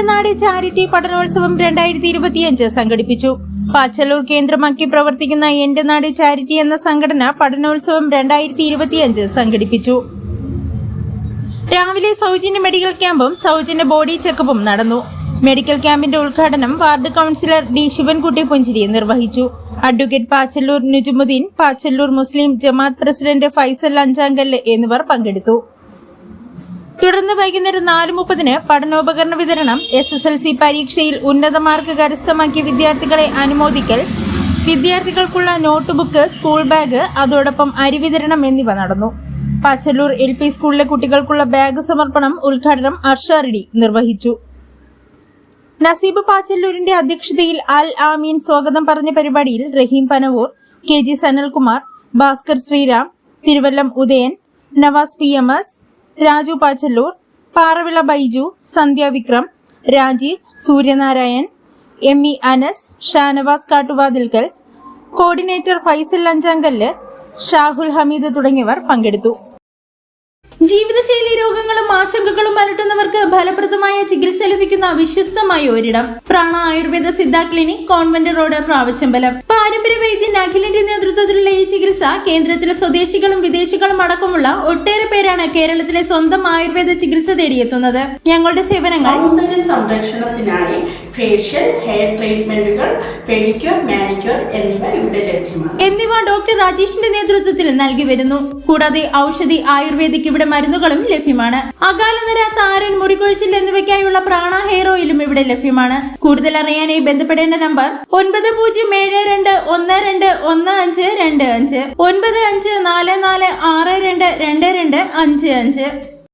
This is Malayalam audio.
നാട് ചാരിറ്റി പഠനോത്സവം രണ്ടായിരത്തി ഇരുപത്തിയഞ്ച് സംഘടിപ്പിച്ചു. പാച്ചല്ലൂർ കേന്ദ്രമാക്കി പ്രവർത്തിക്കുന്ന എന്റെ നാട് ചാരിറ്റി എന്ന സംഘടന പഠനോത്സവം രണ്ടായിരത്തി ഇരുപത്തിയഞ്ച് സംഘടിപ്പിച്ചു. രാവിലെ സൗജന്യ മെഡിക്കൽ ക്യാമ്പും സൗജന്യ ബോഡി ചെക്കപ്പും നടന്നു. മെഡിക്കൽ ക്യാമ്പിന്റെ ഉദ്ഘാടനം വാർഡ് കൗൺസിലർ ഡി ശിവൻകുട്ടി പുഞ്ചിരി നിർവഹിച്ചു. Advocate Pachalloor Nujumudheen Pachalloor Muslim Jamath president Faisal Anchankallu എന്നിവർ പങ്കെടുത്തു. തുടർന്ന് വൈകുന്നേരം നാല് മുപ്പതിന് പഠനോപകരണ വിതരണം എസ് എസ് എൽ സി പരീക്ഷയിൽ ഉന്നത മാർക്ക് കരസ്ഥമാക്കിയ വിദ്യാർത്ഥികളെ അനുമോദിക്കൽ വിദ്യാർത്ഥികൾക്കുള്ള നോട്ട് ബുക്ക് സ്കൂൾ ബാഗ് അതോടൊപ്പം അരി വിതരണം എന്നിവ നടന്നു. പാച്ചല്ലൂർ എൽ പി സ്കൂളിലെ കുട്ടികൾക്കുള്ള ബാഗ് സമർപ്പണം ഉദ്ഘാടനം അർഷാറിഡി നിർവഹിച്ചു. നസീബ് പാച്ചല്ലൂരിന്റെ അധ്യക്ഷതയിൽ അൽ ആമീൻ സ്വാഗതം പറഞ്ഞ പരിപാടിയിൽ Rahim Panavoor K G Sanalkumar Bhaskar Sreeram Thiruvallam Udayan Navas P M S Raju Pachalloor Paravila Baiju Sandhya Vikram Rajeev Suryanarayan M E Anas Shanavas Kattuvathilkkal coordinator Faisal Anchankallu Shahul Hameed തുടങ്ങിയവർ പങ്കെടുത്തു. ജീവിതശൈലി രോഗങ്ങളും ആശങ്കകളും അലട്ടുന്നവർക്ക് ഫലപ്രദമായ ചികിത്സ ലഭിക്കുന്ന വിശ്വസ്തമായ ഒരിടം. Prana Ayurveda Siddha clinic convent road Pravachambalam പാരമ്പര്യ വൈദ്യൻ അഖിലിന്റെ നേതൃത്വത്തിലുള്ള ഈ ചികിത്സ കേന്ദ്രത്തിലെ സ്വദേശികളും വിദേശികളും അടക്കമുള്ള ഒട്ടേറെ പേരാണ് കേരളത്തിലെ സ്വന്തം ആയുർവേദ ചികിത്സ തേടിയെത്തുന്നത്. ഞങ്ങളുടെ സേവനങ്ങൾ സംരക്ഷണത്തിനായി ഫേഷ്യൽ ഹെയർ ട്രീറ്റ്മെന്റുകൾ പെഡിക്യൂർ മാനിക്യൂർ എന്നിവ ഇവിടെ ലഭ്യമാണ്. എന്നിവ ഡോക്ടർ രാജേഷിന്റെ നേതൃത്വത്തിൽ നൽകി വരുന്നു. കൂടാതെ ഔഷധി ആയുർവേദിക് ഇവിടെ മരുന്നുകളും ലഭ്യമാണ്. അകാലനര താരൻ മുടികൊഴിച്ചിൽ എന്നിവയ്ക്കായുള്ള പ്രാണ ഹെയർ ഓയിലും ഇവിടെ ലഭ്യമാണ്. കൂടുതൽ അറിയാനായി ബന്ധപ്പെടേണ്ട നമ്പർ ഒൻപത് പൂജ്യം ഒന്ന് രണ്ട് ഒന്ന് അഞ്ച് രണ്ട് അഞ്ച്. ഒൻപത് അഞ്ച് നാല് നാല് ആറ് രണ്ട് രണ്ട് രണ്ട് അഞ്ച് അഞ്ച്.